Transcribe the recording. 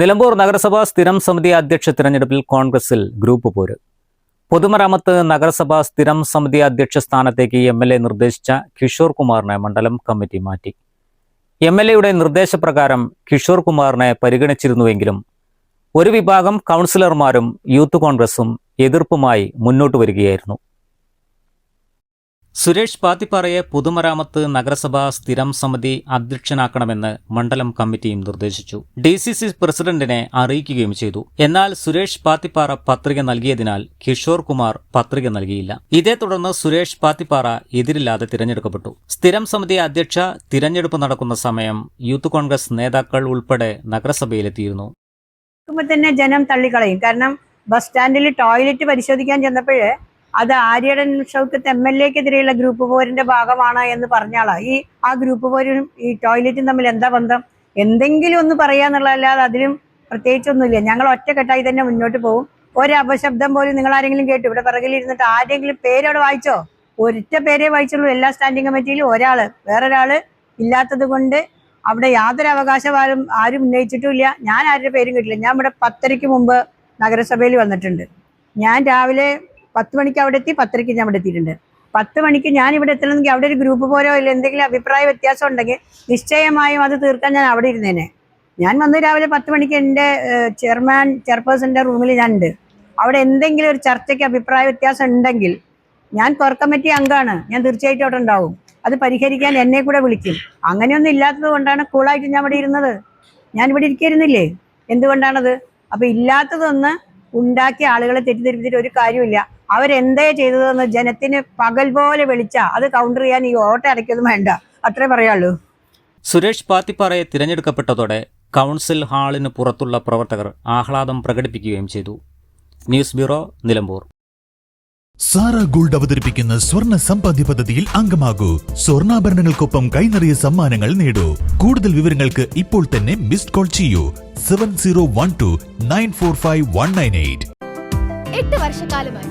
Nilambur നഗരസഭാ സ്ഥിരം സമിതി അധ്യക്ഷ തിരഞ്ഞെടുപ്പിൽ കോൺഗ്രസിൽ ഗ്രൂപ്പ് പോര്. പൊതുമരാമത്ത് നഗരസഭാ സ്ഥിരം സമിതി അധ്യക്ഷ സ്ഥാനത്തേക്ക് എം നിർദ്ദേശിച്ച കിഷോർ കുമാറിനെ മണ്ഡലം കമ്മിറ്റി മാറ്റി. എം എൽ എയുടെ നിർദ്ദേശപ്രകാരം കിഷോർ കുമാറിനെ പരിഗണിച്ചിരുന്നുവെങ്കിലും ഒരു വിഭാഗം കൗൺസിലർമാരും യൂത്ത് കോൺഗ്രസും എതിർപ്പുമായി മുന്നോട്ട് വരികയായിരുന്നു. സുരേഷ് പാത്തിപ്പാറയെ പൊതുമരാമത്ത് നഗരസഭാ സ്ഥിരം സമിതി അധ്യക്ഷനാക്കണമെന്ന് മണ്ഡലം കമ്മിറ്റിയും നിർദ്ദേശിച്ചു. ഡി സി സി പ്രസിഡന്റിനെ അറിയിക്കുകയും ചെയ്തു. എന്നാൽ സുരേഷ് പാത്തിപ്പാറ പത്രിക നൽകിയതിനാൽ കിഷോർ കുമാർ പത്രിക നൽകിയില്ല. ഇതേ തുടർന്ന് സുരേഷ് പാത്തിപ്പാറ എതിരില്ലാതെ തിരഞ്ഞെടുക്കപ്പെട്ടു. സ്ഥിരം സമിതി അധ്യക്ഷ തിരഞ്ഞെടുപ്പ് നടക്കുന്ന സമയം യൂത്ത് കോൺഗ്രസ് നേതാക്കൾ ഉൾപ്പെടെ നഗരസഭയിലെത്തിയിരുന്നു. തന്നെ ജനം തള്ളിക്കളയും. കാരണം ബസ് സ്റ്റാൻഡിൽ ടോയ്ലറ്റ് പരിശോധിക്കാൻ ചെന്നപ്പോഴേ അത് ആര്യടൻ ഷൗക്കത്ത് എം എൽ എക്കെതിരെയുള്ള ഗ്രൂപ്പ് പോരിന്റെ ഭാഗമാണ് എന്ന് പറഞ്ഞാളാ ഈ ആ ഗ്രൂപ്പ് പോരും ഈ ടോയ്ലറ്റും തമ്മിൽ എന്താ ബന്ധം? എന്തെങ്കിലും ഒന്ന് പറയാന്നുള്ളതല്ലാതെ അതിലും പ്രത്യേകിച്ചൊന്നുമില്ല. ഞങ്ങൾ ഒറ്റക്കെട്ടായി തന്നെ മുന്നോട്ട് പോകും. ഒരു അപശബ്ദം പോലും നിങ്ങൾ ആരെങ്കിലും കേട്ടു? ഇവിടെ പിറകിലിരുന്നിട്ട് ആരെങ്കിലും പേരവിടെ വായിച്ചോ? ഒരൊറ്റ പേരേ വായിച്ചുള്ളൂ എല്ലാ സ്റ്റാൻഡിംഗ് കമ്മിറ്റിയിലും. ഒരാൾ വേറൊരാൾ ഇല്ലാത്തത് കൊണ്ട് അവിടെ യാതൊരു അവകാശവാദം ആരും ഉന്നയിച്ചിട്ടുമില്ല. ഞാൻ ആരുടെ പേരും കിട്ടില്ല. ഞാൻ ഇവിടെ പത്തരയ്ക്ക് മുമ്പ് നഗരസഭയിൽ വന്നിട്ടുണ്ട്. ഞാൻ രാവിലെ പത്ത് മണിക്ക് അവിടെ എത്തി പത്തരയ്ക്ക് ഞാൻ അവിടെ എത്തിയിട്ടുണ്ട്. പത്ത് മണിക്ക് ഞാൻ ഇവിടെ എത്തണമെങ്കിൽ അവിടെ ഒരു ഗ്രൂപ്പ് പോരോ ഇല്ല എന്തെങ്കിലും അഭിപ്രായ വ്യത്യാസം ഉണ്ടെങ്കിൽ നിശ്ചയമായും അത് തീർക്കാൻ ഞാൻ അവിടെ ഇരുന്നേനെ. ഞാൻ വന്ന് രാവിലെ പത്ത് മണിക്ക് എന്റെ ചെയർമാൻ ചെയർപേഴ്സന്റെ റൂമിൽ ഞാൻ ഉണ്ട് അവിടെ എന്തെങ്കിലും ഒരു ചർച്ചയ്ക്ക് അഭിപ്രായ വ്യത്യാസം ഉണ്ടെങ്കിൽ ഞാൻ കോർ കമ്മിറ്റി അംഗമാണ് ഞാൻ തീർച്ചയായിട്ടും അവിടെ ഉണ്ടാവും. അത് പരിഹരിക്കാൻ എന്നെ കൂടെ വിളിക്കും. അങ്ങനെയൊന്നും ഇല്ലാത്തത് കൊണ്ടാണ് കൂളായിട്ട് ഞാൻ ഇവിടെ ഇരുന്നത്. ഞാൻ ഇവിടെ ഇരിക്കുന്നില്ലേ എന്തുകൊണ്ടാണത്? അപ്പൊ ഇല്ലാത്തതൊന്ന് ഉണ്ടാക്കിയ ആളുകളെ തെറ്റിദ്ധരിപ്പിച്ചിട്ട് ഒരു കാര്യമില്ല അവരെന്തേ ചെയ്തതെന്ന് ജനത്തിന് പകൽ പോലെ വിളിച്ച. അത് കൗണ്ടർ ചെയ്യാൻ ഈ ഓട്ട അടയ്ക്കൊന്നും വേണ്ട. അത്രേ പറയാള്ളൂ സുരേഷ് പാത്തിപ്പാറയെ തിരഞ്ഞെടുക്കപ്പെട്ടതോടെ കൗൺസിൽ ഹാളിന് പുറത്തുള്ള പ്രവർത്തകർ ആഹ്ലാദം പ്രകടിപ്പിക്കുകയും ചെയ്തു. News bureau Nilambur. Sara gold അവതരിപ്പിക്കുന്ന സ്വർണ സമ്പാദ്യ പദ്ധതിയിൽ അംഗമാകൂ. സ്വർണാഭരണങ്ങൾക്കൊപ്പം കൈനിറിയ സമ്മാനങ്ങൾ നേടൂ. കൂടുതൽ വിവരങ്ങൾക്ക് ഇപ്പോൾ തന്നെ മിസ്ഡ് കോൾ ചെയ്യൂ. Seven zero one two nine four five one nine eight എട്ട് വർഷക്കാലമായി